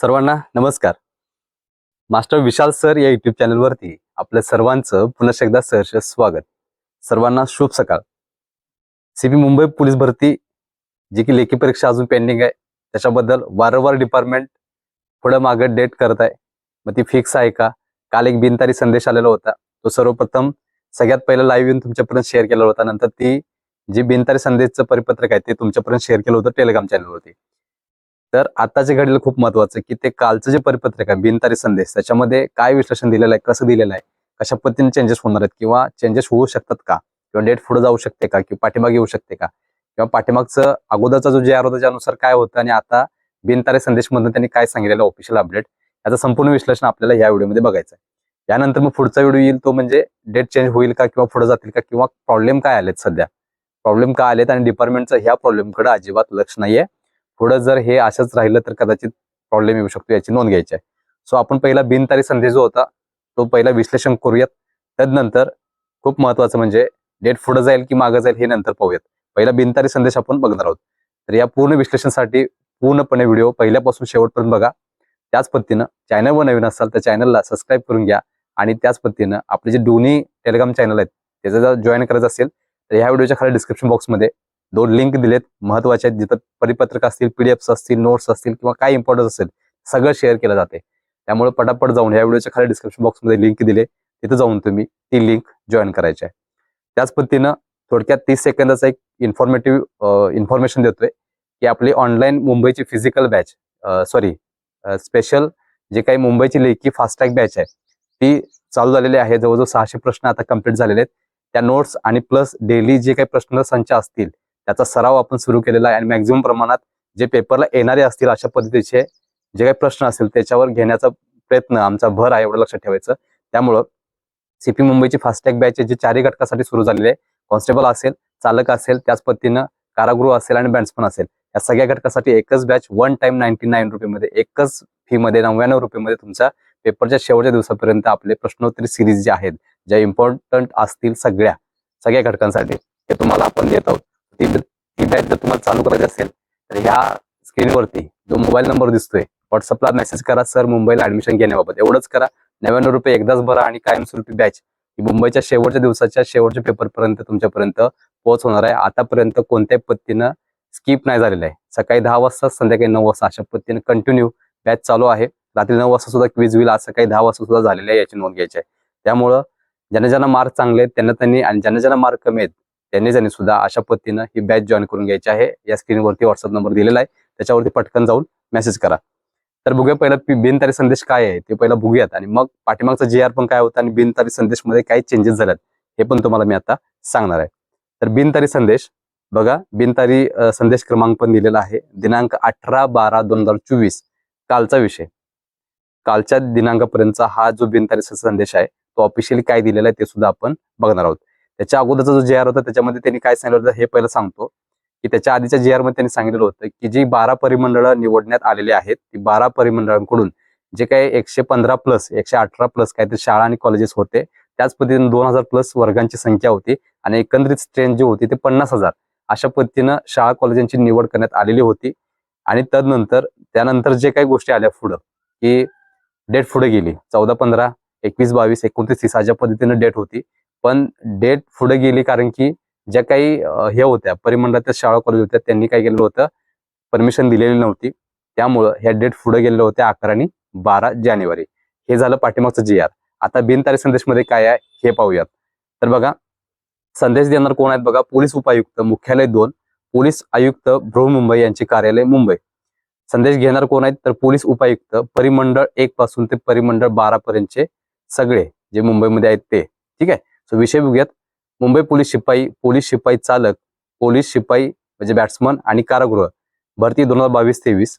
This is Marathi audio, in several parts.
सर्वांना नमस्कार. मास्टर विशाल सर या युट्यूब चॅनलवरती आपल्या सर्वांचं पुन्हा एकदा सहर्ष स्वागत. सर्वांना शुभ सकाळ. सीबी मुंबई पोलीस भरती जी की लेखी परीक्षा अजून पेंडिंग आहे त्याच्याबद्दल वारंवार डिपार्टमेंट पुढं मागं डेट करत आहे. मग ती फिक्स आहे का? काल एक बिनतारी संदेश आलेला होता. तो सर्वप्रथम सगळ्यात पहिला लाईव्ह येऊन तुमच्यापर्यंत शेअर केला होता. नंतर ती जी बिनतारी संदेशचं परिपत्रक आहे ते तुमच्यापर्यंत शेअर केलं होतं टेलिग्राम चॅनलवरती तर आताचे घडलेलं खूप महत्वाचं आहे की ते कालचं जे परिपत्रक आहे बिनतारी संदेश त्याच्यामध्ये काय विश्लेषण दिलेलं आहे कसं दिलेलं आहे कशा पद्धतीने चेंजेस होणार आहेत किंवा चेंजेस होऊ शकतात का? किंवा डेट पुढे जाऊ शकते का? किंवा पाठीमागे येऊ शकते का? किंवा पाठीमागचं अगोदरचा जो जे आर होता त्यानुसार काय होतं आणि आता बिनतारी संदेश मधून त्यांनी काय सांगितलेलं ऑफिशियल अपडेट याचं संपूर्ण विश्लेषण आपल्याला या व्हिडिओमध्ये बघायचं आहे. यानंतर मग पुढचा व्हिडिओ येईल तो म्हणजे डेट चेंज होईल का किंवा पुढे जातील का किंवा प्रॉब्लेम काय आलेत सध्या? प्रॉब्लेम काय आलेत आणि डिपार्टमेंटचं ह्या प्रॉब्लेमकडे अजिबात लक्ष नाहीये. पुढं जर हे असंच राहिलं तर कदाचित प्रॉब्लेम येऊ शकतो याची नोंद घ्यायची आहे. सो आपण पहिला बिनतारी संदेश जो होता तो पहिला विश्लेषण करूयात. त्यानंतर खूप महत्वाचं म्हणजे डेट पुढे जाईल की मागं जाईल हे नंतर पाहूयात. पहिला बिनतारी संदेश आपण बघणार आहोत. तर या पूर्ण विश्लेषणासाठी पूर्णपणे व्हिडिओ पहिल्यापासून शेवटपर्यंत बघा. त्याच पद्धतीनं चॅनलवर नवीन असाल तर चॅनलला सबस्क्राईब करून घ्या. आणि त्याच पद्धतीनं आपले जे दोन्ही टेलिग्राम चॅनल आहेत त्याचं जर जॉईन करायचं असेल तर ह्या व्हिडिओच्या खाली डिस्क्रिप्शन बॉक्समध्ये दोन लिंक दिलेत महत्त्वाच्या आहेत. जिथं परिपत्रक असतील पीडीएफ असतील नोट्स असतील किंवा काय इम्पॉर्टन्स असेल सगळं शेअर केलं जाते त्यामुळे पटापट जाऊन या व्हिडिओच्या खाली डिस्क्रिप्शन बॉक्समध्ये लिंक दिले. तिथं जाऊन तुम्ही ती लिंक जॉईन करायची आहे. त्याच पद्धतीनं थोडक्यात तीस सेकंदाचा एक इन्फॉर्मेटिव्ह इन्फॉर्मेशन देतोय की आपली ऑनलाईन मुंबईची फिजिकल बॅच सॉरी स्पेशल जे काही मुंबईची लेखी फास्टॅग बॅच आहे ती चालू झालेली आहे. जवळजवळ सहाशे प्रश्न आता कंप्लीट झालेले आहेत. त्या नोट्स आणि प्लस डेली जे काही प्रश्न संच असतील याचा सराव आपण सुरू केलेला आहे आणि मॅक्झिमम प्रमाणात जे पेपरला येणारे असतील अशा पद्धतीचे जे काही प्रश्न असतील त्याच्यावर घेण्याचा प्रयत्न आमचा भर आहे एवढं लक्षात ठेवायचं. त्यामुळं सीपी मुंबईची फास्टॅग बॅच जे चारही घटकासाठी सुरू झालेले आहे. कॉन्स्टेबल असेल चालक असेल त्याच पद्धतीनं कारागृह असेल आणि बँड्सपण असेल. या सगळ्या घटकासाठी एकच batch one time ninety nine रुपयेमध्ये एकच फी मध्ये नव्याण्णव रुपयेमध्ये तुमचा पेपरच्या शेवटच्या दिवसापर्यंत आपले प्रश्नोत्तरी सिरीज जे आहेत ज्या इम्पॉर्टंट असतील सगळ्या सगळ्या घटकांसाठी ते तुम्हाला आपण देत आहोत. ती ती बॅच जर तुम्हाला चालू करायची असेल तर ह्या स्क्रीनवरती जो मोबाईल नंबर दिसतोय व्हॉट्सअपला मेसेज करा सर मुंबईला ऍडमिशन घेण्याबाबत. एवढंच करा. नव्याण्णव रुपये एकदाच भरा आणि कायमस्वरूपी बॅच ही मुंबईच्या शेवटच्या दिवसाच्या शेवटच्या पेपरपर्यंत तुमच्यापर्यंत पोहोच होणार आहे. आतापर्यंत कोणत्याही पद्धतीनं स्किप नाही झालेलं आहे. सकाळी दहा वाजता संध्याकाळी नऊ वाजता अशा पद्धतीने कंटिन्यू बॅच चालू आहे. रात्री नऊ वाजता सुद्धा क्विज होईल. आज सकाळी दहा वाजता सुद्धा झालेलं आहे याची नोंद घ्यायची आहे. त्यामुळं ज्यांना ज्यांना मार्क चांगले आहेत त्यांना त्यांनी आणि ज्यांना ज्यांना मार्क कमी आहेत त्यांनी त्यांनी सुद्धा अशा पद्धतीनं ही बॅच जॉईन करून घ्यायची आहे. या स्क्रीनवरती व्हॉट्सअप नंबर दिलेला आहे. त्याच्यावरती पटकन जाऊन मेसेज करा. तर बघूया पहिला बिनतारी संदेश काय आहे ते पहिला बघूयात. आणि मग पाठीमागचा जे आर पण काय होतं आणि बिनतारी संदेशमध्ये काय चेंजेस झाल्यात हे पण तुम्हाला मी आता सांगणार आहे. तर बिनतारी संदेश बघा बिनतारी संदेश क्रमांक पण दिलेला आहे. दिनांक अठरा बारा दोन हजार चोवीस कालचा विषय. कालच्या दिनांकापर्यंतचा हा जो बिनतारी संदेश आहे तो ऑफिशियली काय दिलेला आहे ते सुद्धा आपण बघणार आहोत. त्याच्या अगोदरचा जो जे आर होता त्याच्यामध्ये त्यांनी काय सांगितलं होतं हे पहिलं सांगतो. की त्याच्या आधीच्या जे आरमध्ये त्यांनी सांगितलं होतं की जी बारा परिमंडळ निवडण्यात आलेली आहेत ती बारा परिमंडळांकडून जे काही एकशे पंधरा प्लस एकशे अठरा प्लस काहीतरी शाळा आणि कॉलेजेस होते त्याच पद्धतीने दोन हजार प्लस वर्गांची संख्या होती आणि एकंदरीत स्ट्रेंथ जी होती ते पन्नास हजार. अशा पद्धतीनं शाळा कॉलेजांची निवड करण्यात आलेली होती. आणि तदनंतर त्यानंतर जे काही गोष्टी आल्या पुढं की डेट पुढे गेली. चौदा पंधरा एकवीस बावीस एकोणतीस तीस अशा पद्धतीनं डेट होती. पण डेट पुढे गेली कारण की ज्या काही हे होत्या परिमंडळाच्या शाळा कॉलेज होत्या त्यांनी काय केलेलं होतं परमिशन दिलेली नव्हती. त्यामुळं ह्या डेट पुढे गेलेल्या होत्या अकरा आणि बारा जानेवारी. हे झालं पाठीमागचं जी आर आता बिनतारी संदेशमध्ये काय आहे हे पाहूयात. तर बघा संदेश देणार कोण आहेत बघा पोलीस उपायुक्त मुख्यालय दोन पोलीस आयुक्त बृहमुंबई यांचे कार्यालय मुंबई. संदेश घेणार कोण आहेत तर पोलीस उपायुक्त परिमंडळ एक पासून ते परिमंडळ बारा पर्यंतचे सगळे जे मुंबईमध्ये आहेत ते. ठीक आहे? सो विषय बघूयात. मुंबई पोलीस शिपाई पोलीस शिपाई चालक पोलीस शिपाई म्हणजे बॅट्समन आणि कारागृह भरती दोन हजार बावीस तेवीस.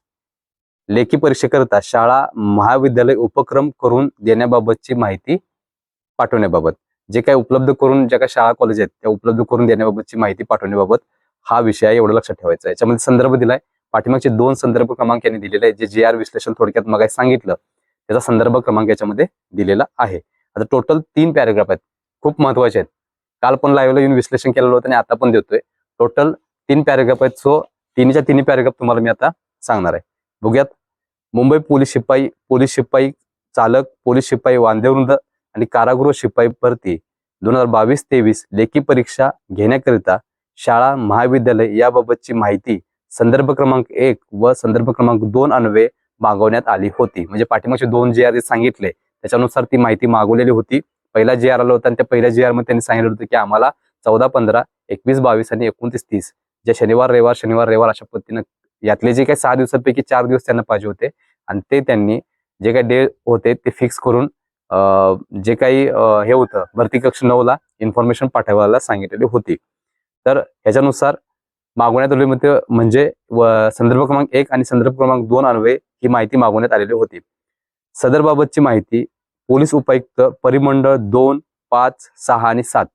लेखी परीक्षेकरता शाळा महाविद्यालय उपक्रम करून देण्याबाबतची माहिती पाठवण्याबाबत. जे काही उपलब्ध करून ज्या काही शाळा कॉलेज आहेत त्या उपलब्ध करून देण्याबाबतची माहिती पाठवण्याबाबत हा विषय आहे एवढं लक्षात ठेवायचा आहे. याच्यामध्ये संदर्भ दिलाय. पाठीमागचे दोन संदर्भ क्रमांक यांनी दिलेले आहेत जे जे आर विश्लेषण थोडक्यात मग सांगितलं. त्याचा संदर्भ क्रमांक याच्यामध्ये दिलेला आहे. आता टोटल तीन पॅरेग्राफ आहेत. खूप महत्त्वाचे आहेत. काल पण लाईव्हला येऊन विश्लेषण केलेलं होतं आणि आता पण देतोय. टोटल तीन पॅरेग्राफ आहेत. सो तिन्हीच्या तिन्ही पॅरेग्राफ तुम्हाला मी आता सांगणार आहे. बघूयात. मुंबई पोलीस शिपाई पोलीस शिपाई चालक पोलीस शिपाई वांदेवृंद आणि कारागृह शिपाई भरती दोन हजार बावीस तेवीस लेखी परीक्षा घेण्याकरिता शाळा महाविद्यालय याबाबतची माहिती संदर्भ क्रमांक एक व संदर्भ क्रमांक दोन अन्वये मागवण्यात आली होती. म्हणजे पाठीमागचे दोन जे आधी सांगितले त्याच्यानुसार ती माहिती मागवलेली होती. पहिला जे आर आला होता आणि त्या पहिल्या जे आरमध्ये त्यांनी सांगितलं होतं की आम्हाला चौदा पंधरा एकवीस बावीस आणि एकोणतीस तीस जे शनिवार रविवार शनिवार रविवार अशा पद्धतीनं यातले जे काही सहा दिवसांपैकी चार दिवस त्यांना पाहिजे होते आणि ते त्यांनी जे काही डे होते ते फिक्स करून जे काही हे होतं भरती कक्ष नऊला इन्फॉर्मेशन पाठवायला सांगितलेली होती. तर ह्याच्यानुसार मागवण्यात आलेली मध्ये म्हणजे संदर्भ क्रमांक एक आणि संदर्भ क्रमांक दोन अन्वये ही माहिती मागवण्यात आलेली होती. सदरबाबतची माहिती पोलीस उपायुक्त परिमंडळ दोन पाच सहा आणि सात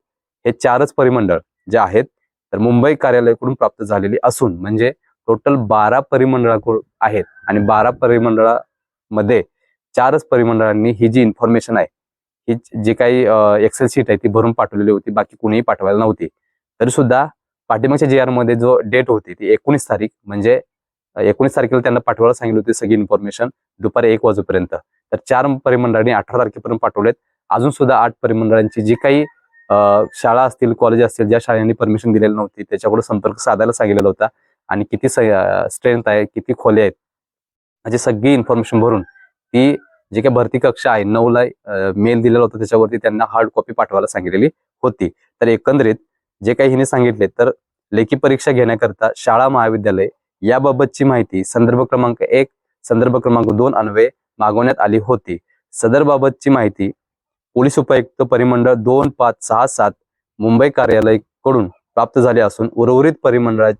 हे चारच परिमंडळ जे आहेत तर मुंबई कार्यालयाकडून प्राप्त झालेली असून म्हणजे टोटल बारा परिमंडळाकडून आहेत आणि बारा परिमंडळामध्ये चारच परिमंडळांनी ही जी इन्फॉर्मेशन आहे ही जी काही एक्सेल शीट आहे ती भरून पाठवलेली होती बाकी कुणीही पाठवायला नव्हती. तरी सुद्धा पाठिंबाच्या जे आरमध्ये जो डेट होती ती एकोणीस तारीख म्हणजे एकोणीस तारखेला त्यांना पाठवायला सांगितली होती सगळी इन्फॉर्मेशन दुपारी एक वाजेपर्यंत. तर चार परिमंडळांनी अठरा तारखेपर्यंत पाठवलेत. अजून सुद्धा आठ परिमंडळांची जी काही शाळा असतील कॉलेज असतील ज्या शाळांनी परमिशन दिलेली नव्हती त्याच्याकडे संपर्क साधायला सांगितलेला होता. आणि किती स्ट्रेंथ आहे किती खोले आहेत म्हणजे सगळी इन्फॉर्मेशन भरून ती जी काही भरती कक्षा आहे नऊला मेल दिलेला होता त्याच्यावरती त्यांना हार्ड कॉपी पाठवायला सांगितलेली होती. तर एकंदरीत जे काही हिने सांगितले तर लेखी परीक्षा घेण्याकरता शाळा महाविद्यालय याबाबतची माहिती संदर्भ क्रमांक एक संदर्भ क्रमांक दोन अन्वये मागवण्यात आली होती. सदरबाबतची माहिती पोलीस उपायुक्त परिमंडळ दोन पाच सहा सात मुंबई कार्यालयाकडून प्राप्त झाली असून उर्वरित परिमंडळा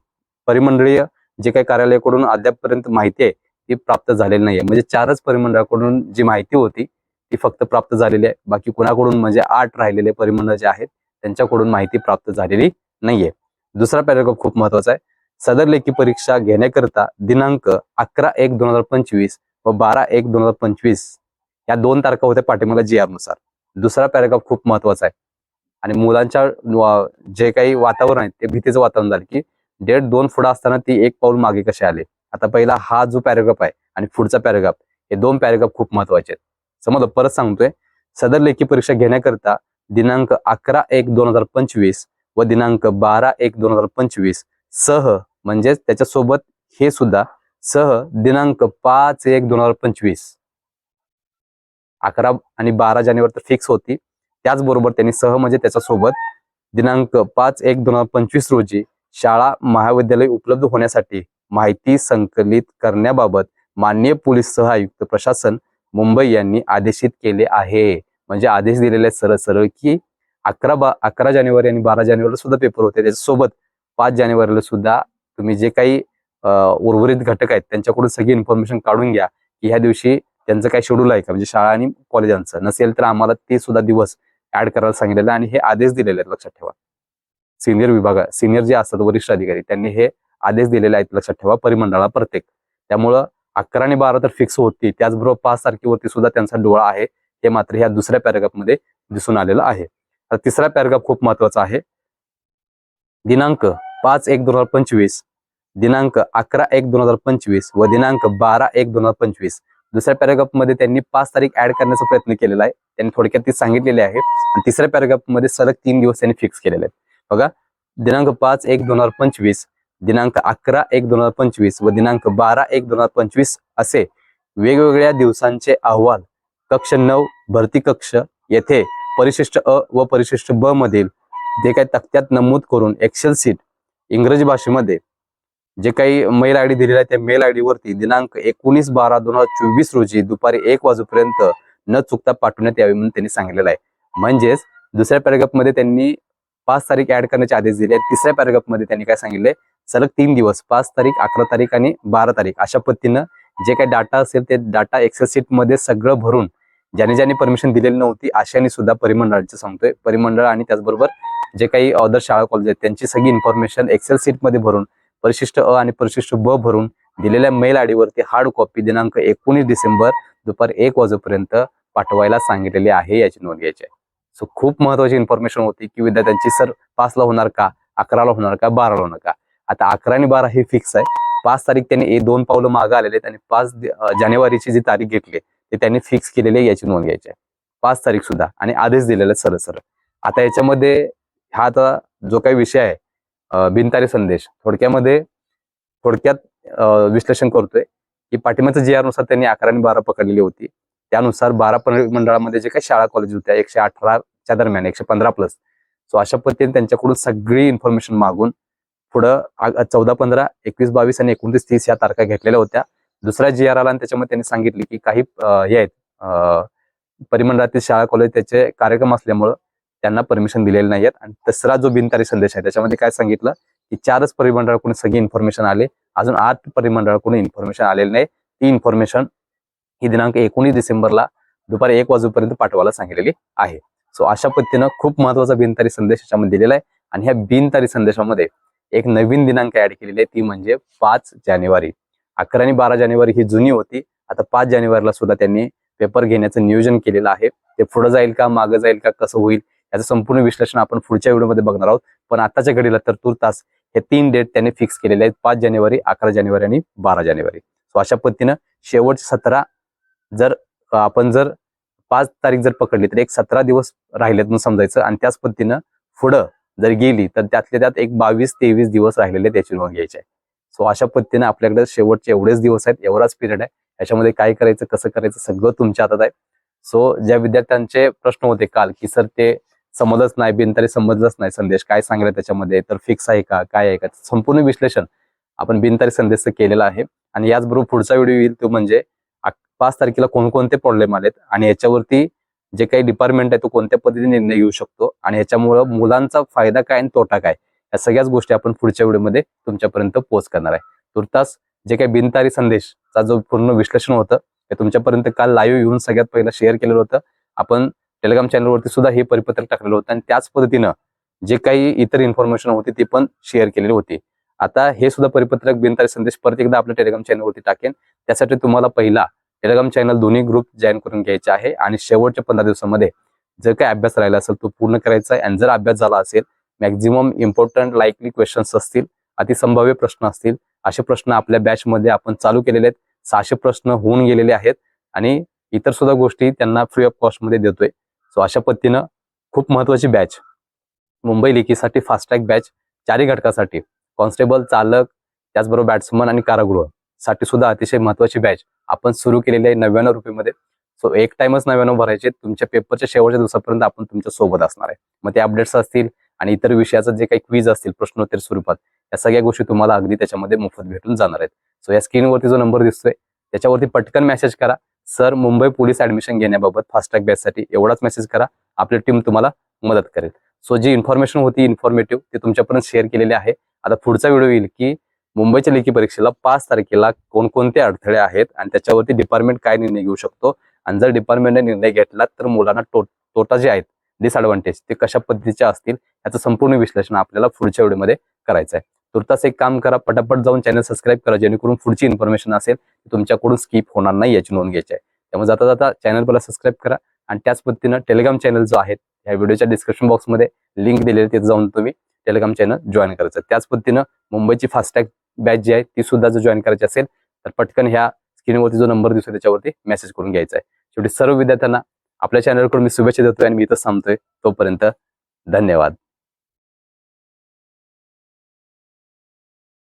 परिमंडळीय जे काही कार्यालयाकडून अद्यापपर्यंत माहिती आहे ती प्राप्त झालेली नाहीये. म्हणजे चारच परिमंडळाकडून जी माहिती होती ती फक्त प्राप्त झालेली आहे. बाकी कुणाकडून म्हणजे आठ राहिलेले परिमंडळ जे आहेत त्यांच्याकडून माहिती प्राप्त झालेली नाहीये. दुसरा पॅराग्राफ खूप महत्त्वाचा आहे. सदर लेखी परीक्षा घेण्याकरता दिनांक अकरा एक दोन हजार पंचवीस व बारा एक दोन हजार पंचवीस या दोन तारखा होत्या पाठिंबाला जी आरनुसार दुसरा पॅराग्राफ खूप महत्त्वाचा आहे. आणि मुलांच्या जे काही वातावरण आहे ते भीतीचं वातावरण झालं की डेट दोन फुडा असताना ती एक पाऊल मागे कसे आले? आता पहिला हा जो पॅराग्राफ आहे आणि पुढचा पॅराग्राफ हे दोन पॅराग्राफ खूप महत्त्वाचे आहेत. समजलं? परत सांगतोय सदर लेखी परीक्षा घेण्याकरता दिनांक अकरा एक दोन हजार पंचवीस व दिनांक बारा एक दोन हजार पंचवीस सह म्हणजेच त्याच्यासोबत हे सुद्धा सह दिनांक पाच एक दोन हजार पंचवीस. अकरा आणि बारा जानेवारी तर फिक्स होती. त्याचबरोबर त्यांनी सह म्हणजे त्याच्यासोबत दिनांक पाच एक दोन हजार पंचवीस रोजी शाळा महाविद्यालय उपलब्ध होण्यासाठी माहिती संकलित करण्याबाबत माननीय पोलीस सह आयुक्त प्रशासन मुंबई यांनी आदेशित केले आहे. म्हणजे आदेश दिलेले सरळ सरळ की अकरा बा अकरा जानेवारी आणि बारा जानेवारीला सुद्धा पेपर होते. त्याच्यासोबत पाच जानेवारीला सुद्धा तुम्ही जे काही उर्वरित घटक आहेत. त्यांच्याकडून सगळी इन्फॉर्मेशन काढून घ्या की ह्या दिवशी त्यांचं काय शेड्यूल आहे का? म्हणजे शाळा आणि कॉलेजांचं नसेल तर आम्हाला ते सुद्धा दिवस ऍड करायला सांगितलेलं आणि हे आदेश दिलेले आहेत लक्षात ठेवा. सिनियर विभागात सिनियर जे असतात वरिष्ठ अधिकारी त्यांनी हे आदेश दिलेले आहेत लक्षात ठेवा परिमंडळाला प्रत्येक. त्यामुळं अकरा आणि बारा तर फिक्स होती त्याचबरोबर पाच तारखेवरती सुद्धा त्यांचा डोळा आहे. हे मात्र ह्या दुसऱ्या पॅराग्राफमध्ये दिसून आलेलं आहे. आता तिसरा पॅराग्राफ खूप महत्त्वाचा आहे. दिनांक पाच एक दोन हजार पंचवीस दिनांक अकरा एक दोन हजार पंचवीस व दिनांक बारा एक दोन हजार पंचवीस. दुसऱ्या पॅराग्राफमध्ये त्यांनी पाच तारीख ऍड करण्याचा प्रयत्न केलेला आहे. त्यांनी थोडक्यात ती सांगितलेली आहे. आणि तिसऱ्या पॅराग्राफमध्ये सलग तीन दिवस त्यांनी फिक्स केलेले आहेत. बघा दिनांक पाच एक दोन हजार पंचवीस दिनांक अकरा एक दोन हजार पंचवीस व दिनांक बारा एक दोन हजार पंचवीस असे वेगवेगळ्या दिवसांचे अहवाल कक्ष नऊ भरती कक्ष येथे परिशिष्ट अ व परिशिष्ट ब मधील जे काही तक्त्यात नमूद करून एक्सेल सीट इंग्रजी भाषेमध्ये जे काही मेल आयडी दिलेला आहे त्या मेल आयडी वरती दिनांक एकोणीस बारा दोन हजार चोवीस रोजी दुपारी एक वाजेपर्यंत न चुकता पाठवण्यात यावे म्हणून त्यांनी सांगितलेलं आहे. म्हणजेच दुसऱ्या पॅरेग्राफमध्ये त्यांनी पाच तारीख ऍड करण्याचे आदेश दिले आहेत. तिसऱ्या पॅरेग्राफमध्ये त्यांनी काय सांगितले सलग तीन दिवस पाच तारीख अकरा तारीख आणि बारा तारीख अशा पद्धतीनं जे काही डाटा असेल ते डाटा एक्सेल सीटमध्ये सगळं भरून ज्याने ज्याने परमिशन दिलेली नव्हती अशाने सुद्धा परिमंडळाचे सांगतोय. परिमंडळ आणि त्याचबरोबर जे काही अदर शाळा कॉलेज आहेत त्यांची सगळी इन्फॉर्मेशन एक्सेल सीटमध्ये भरून परिशिष्ट अ आणि परिशिष्ट ब भरून दिलेल्या मेल आयडीवरती हार्ड कॉपी दिनांक एकोणीस डिसेंबर दुपार एक वाजेपर्यंत पाठवायला सांगितलेली आहे याची नोंद घ्यायची आहे. सो खूप महत्वाची इन्फॉर्मेशन होती की विद्यार्थ्यांची सर पाचला होणार का अकराला होणार का बाराला होणार का? आता अकरा आणि बारा हे फिक्स आहे. पाच तारीख त्यांनी दोन पावलं मागं आलेले आहेत आणि पाच जानेवारीची जी तारीख घेतली ते त्यांनी फिक्स केलेली आहे याची नोंद घ्यायची आहे. पाच तारीख सुद्धा आणि आदेश दिलेला सर सरळ सरळ. आता याच्यामध्ये हा आता जो काही विषय आहे बिनतारी संदेश. थोडक्यामध्ये थोडक्यात विश्लेषण करतोय की पाठिंब्याचं जी आरनुसार त्यांनी अकरा आणि बारा पकडलेली होती. त्यानुसार बारा मंडळामध्ये जे काही शाळा कॉलेज होत्या एकशे अठराच्या दरम्यान एकशे पंधरा प्लस सो अशा पद्धतीने त्यांच्याकडून सगळी इन्फॉर्मेशन मागून पुढं चौदा पंधरा एकवीस बावीस आणि एकोणतीस तीस या तारखा घेतलेल्या होत्या. दुसऱ्या जी आर आला आणि त्याच्यामध्ये त्यांनी सांगितले की काही हे आहेत. परिमंडळातील शाळा कॉलेज त्याचे कार्यक्रम असल्यामुळं त्यांना परमिशन दिलेले नाही आहेत आणि तिसरा जो बिनतारी संदेश आहे त्याच्यामध्ये काय सांगितलं? की चारच परिमंडळाकडून सगळी इन्फॉर्मेशन आले. अजून आठ परिमंडळाकडून इन्फॉर्मेशन आलेली नाही. ती इन्फॉर्मेशन ही दिनांक एकोणीस डिसेंबरला दुपारी एक वाजूपर्यंत पाठवायला सांगितलेली आहे. सो अशा पद्धतीनं खूप महत्त्वाचा बिनतारी संदेश याच्यामध्ये दिलेला आहे. आणि ह्या बिनतारी संदेशामध्ये एक नवीन दिनांक ऍड केलेली आहे. ती म्हणजे पाच जानेवारी. अकरा आणि बारा जानेवारी ही जुनी होती. आता पाच जानेवारीला सुद्धा त्यांनी पेपर घेण्याचं नियोजन केलेलं आहे. ते पुढे जाईल का मागं जाईल का कसं होईल याचं संपूर्ण विश्लेषण आपण पुढच्या व्हिडिओमध्ये बघणार आहोत. पण आताच्या घडीला तर तुर्तास हे तीन डेट त्यांनी फिक्स केलेले आहेत पाच जानेवारी अकरा जानेवारी आणि बारा जानेवारी. सो अशा पद्धतीनं शेवट सतरा जर आपण जर पाच तारीख जर पकडली तर एक सतरा दिवस राहिलेत म्हणून समजायचं. आणि त्याच पद्धतीनं पुढं जर गेली तर त्यातल्या त्यात एक बावीस तेवीस दिवस राहिलेले त्याची नोंद घ्यायची आहे सो अशा पद्धतीने आपल्याकडे शेवटचे एवढेच दिवस आहेत एवढाच पिरियड आहे. याच्यामध्ये काय करायचं कसं करायचं सगळं तुमच्या हातात आहे. सो ज्या विद्यार्थ्यांचे प्रश्न होते काल की सर ते समजच नाही बिनतारी समजलंच नाही संदेश. काय सांगलाय त्याच्यामध्ये? तर फिक्स आहे का? काय आहे का? संपूर्ण विश्लेषण आपण बिनतारी संदेशचं केलेलं आहे. आणि याचबरोबर पुढचा व्हिडिओ येईल तो म्हणजे पाच तारखेला कोणकोणते प्रॉब्लेम आलेत? आणि याच्यावरती जे काही डिपार्टमेंट आहे तो कोणत्या पद्धतीने निर्णय घेऊ शकतो? आणि याच्यामुळं मुलांचा फायदा काय आणि तोटा काय? या सगळ्याच गोष्टी आपण पुढच्या व्हिडिओमध्ये तुमच्यापर्यंत पोच करणार आहे. तुर्तास जे काही बिनतारी संदेशचा जो पूर्ण विश्लेषण होतं ते तुमच्यापर्यंत काल लाईव्ह येऊन सगळ्यात पहिला शेअर केलेलं होतं. आपण टेलिग्राम चॅनलवरती सुद्धा हे परिपत्रक टाकलेलं होतं आणि त्याच पद्धतीनं जे काही इतर इन्फॉर्मेशन होती ती पण शेअर केलेली होती. आता हे सुद्धा परिपत्रक बिनतारी संदेश परत एकदा आपल्या टेलिग्राम चॅनलवरती टाकेन. त्यासाठी तुम्हाला पहिला टेलिग्राम चॅनल दोन्ही ग्रुप जॉईन करून घ्यायचे आहे आणि शेवटच्या पंधरा दिवसामध्ये जर काही अभ्यास राहिला असेल तो पूर्ण करायचा आहे आणि जर अभ्यास झाला असेल मॅक्झिमम इम्पॉर्टंट लाईकली क्वेश्चन्स असतील अतिसंभाव्य प्रश्न असतील असे प्रश्न आपल्या बॅच मध्ये आपण चालू केलेले आहेत. सहाशे प्रश्न होऊन गेलेले आहेत आणि इतर सुद्धा गोष्टी त्यांना फ्री ऑफ कॉस्टमध्ये देतोय. सो अशा पद्धतीनं खूप महत्वाची बॅच मुंबई लेखीसाठी फास्टॅग बॅच चारही घटकासाठी. कॉन्स्टेबल चालक त्याचबरोबर बॅट्समन आणि कारागृहसाठी सुद्धा अतिशय महत्वाची बॅच आपण सुरू केलेली आहे नव्याण्णव रुपयेमध्ये. सो एक टाइमच नव्याण्णव भरायचे. तुमच्या पेपरच्या शेवटच्या दिवसापर्यंत आपण तुमच्यासोबत असणार आहे. मग ते अपडेट्स असतील आणि इतर विषयाचं जे काही क्विज असतील प्रश्नोत्तर स्वरूपात या सगळ्या गोष्टी तुम्हाला अगदी त्याच्यामध्ये मोफत भेटून जाणार आहेत. सो या स्क्रीनवरती जो नंबर दिसतोय त्याच्यावरती पटकन मेसेज करा. सर मुंबई पोलीस ऍडमिशन घेण्याबाबत फास्टॅग बॅचसाठी एवढाच मेसेज करा. आपली टीम तुम्हाला मदत करेल. सो जी इन्फॉर्मेशन होती इन्फॉर्मेटिव्ह ते तुमच्यापर्यंत शेअर केलेली आहे. आता पुढचा व्हिडिओ येईल की मुंबईच्या लेखी परीक्षेला पाच तारखेला कोणकोणते अडथळे आहेत आणि त्याच्यावरती डिपार्टमेंट काय निर्णय घेऊ शकतो? आणि जर डिपार्टमेंटने निर्णय घेतला तर मुलांना तो तोटा जे आहेत डिसअडव्हान्टेज ते कशा पद्धतीचे असतील याचं संपूर्ण विश्लेषण आपल्याला पुढच्या व्हिडिओमध्ये करायचं आहे. तुर्तास एक काम करा पटापट जाऊन चॅनल सबस्क्राईब करा जेणेकरून पुढची इन्फॉर्मेशन असेल तुमच्याकडून स्किप होणार नाही याची नोंद घ्यायची आहे. त्यामुळे जाता जाता चॅनल पहिला सबस्क्राईब करा आणि त्याच पद्धतीनं टेलिग्राम चॅनल जो आहे या व्हिडिओच्या डिस्क्रिप्शन बॉक्समध्ये लिंक दिलेली आहे, तिथे जाऊन तुम्ही टेलिग्राम चॅनल जॉईन करायचं. त्याच पद्धतीनं मुंबईची फास्टॅग बॅच जी आहे ती सुद्धा जर जॉईन करायची असेल तर पटकन ह्या स्क्रीनवरती जो नंबर दिसतो त्याच्यावरती मेसेज करून घ्यायचा आहे. शेवटी सर्व विद्यार्थ्यांना आपल्या चॅनलकडून मी शुभेच्छा देतोय आणि मी इथं थांबतोय. तोपर्यंत धन्यवाद.